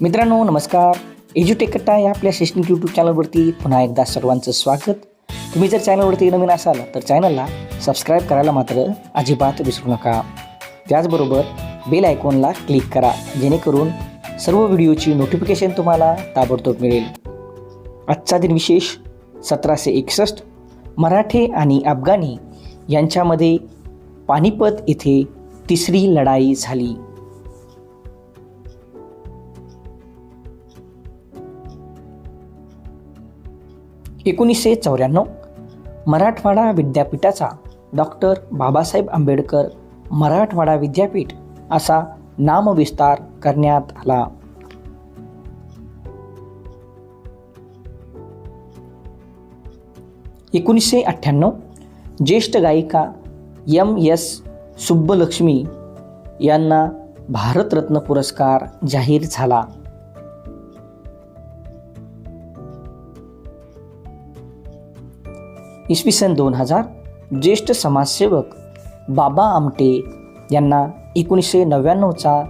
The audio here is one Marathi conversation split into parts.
मित्रांनो नमस्कार. एज्युटेकटा या आपल्या शैक्षणिक यूट्यूब चॅनलवरती पुन्हा एकदा सर्वांचं स्वागत. तुम्ही जर चॅनलवरती नवीन असाल तर चॅनलला सबस्क्राईब करायला मात्र अजिबात विसरू नका. त्याचबरोबर बेल आयकॉनला क्लिक करा जेणेकरून सर्व व्हिडिओची नोटिफिकेशन तुम्हाला ताबडतोब मिळेल. आजचा दिन विशेष सतराशे एकसष्ट. मराठे आणि अफगाणी यांच्यामध्ये पानिपत येथे तिसरी लढाई झाली. एकोणीसशे चौऱ्याण्णव मराठवाडा विद्यापीठाचा डॉक्टर बाबासाहेब आंबेडकर मराठवाडा विद्यापीठ असा नामविस्तार करण्यात आला. एकोणीसशे अठ्ठ्याण्णव ज्येष्ठ गायिका एम एस सुब्बलक्ष्मी यांना भारतरत्न पुरस्कार जाहीर झाला. इसवी सन दोन हजार ज्येष्ठ समाजसेवक बाबा आमटे यांना एकोणीसशे नव्याण्णवचा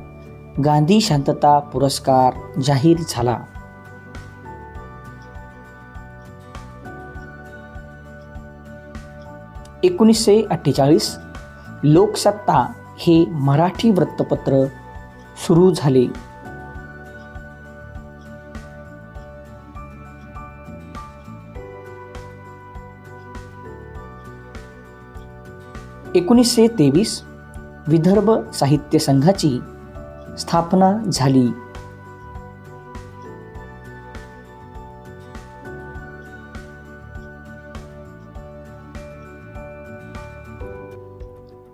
गांधी शांतता पुरस्कार जाहीर झाला. एकोणीसशे अठ्ठेचाळीस लोकसत्ता हे मराठी वृत्तपत्र सुरू झाले. एकोणीसशे तेवीस विदर्भ साहित्य संघाची स्थापना झाली.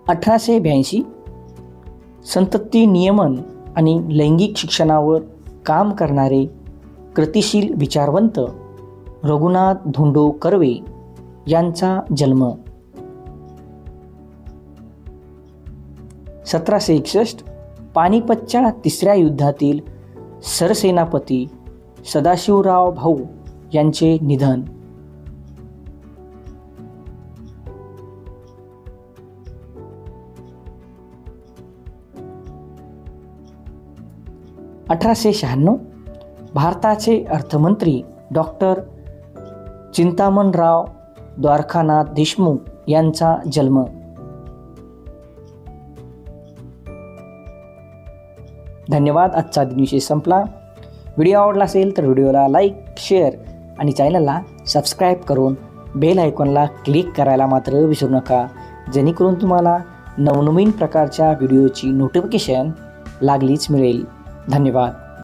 अठराशे ब्याऐंशी संतती नियमन आणि लैंगिक शिक्षणावर काम करणारे कृतिशील विचारवंत रघुनाथ धोंडो कर्वे यांचा जन्म सतराशे एकसष्ट पानिपतच्या तिसऱ्या युद्धातील सरसेनापती सदाशिवराव भाऊ यांचे निधन. अठराशे शहाण्णव भारताचे अर्थमंत्री डॉक्टर चिंतामणराव द्वारकानाथ देशमुख यांचा जन्म. धन्यवाद आजचा दिनविषय संपला. व्हिडिओ आवडला असेल तर व्हिडिओला लाईक शेअर आणि चॅनलला सबस्क्राईब करून बेल आयकॉनला क्लिक करायला मात्र विसरू नका. जेणेकरून तुम्हाला नवनवीन प्रकारच्या व्हिडिओची नोटिफिकेशन लागलीच मिळेल. धन्यवाद.